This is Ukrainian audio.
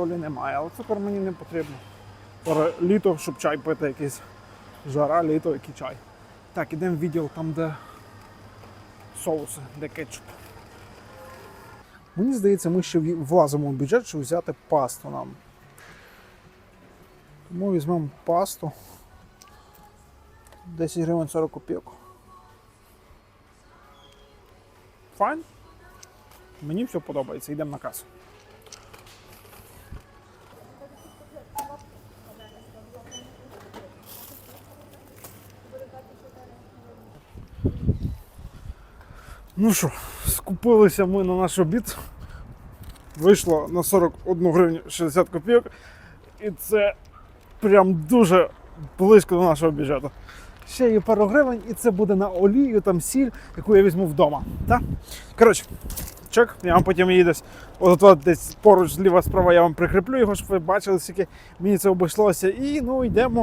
Солі немає, але цукор мені не потрібно. Зараз літо, щоб чай пити якийсь. Жара, літо, який чай. Так, ідемо в відділ там, де соуси, де кетчуп. Мені здається, ми ще влазимо в бюджет, щоб взяти пасту нам. Тому візьмемо пасту. 10 гривень 40 копійок. Файн. Мені все подобається, йдемо на касу. Ну що, скупилися ми на наш обід. Вийшло на 41 гривню 60 копійок. І це прям дуже близько до нашого бюджету. Ще є пару гривень, і це буде на олію, там сіль, яку я візьму вдома. Так? Коротше, чек, я вам потім її десь, от, десь поруч зліва справа я вам прикріплю його, щоб ви бачили, скільки мені це обійшлося. І ну йдемо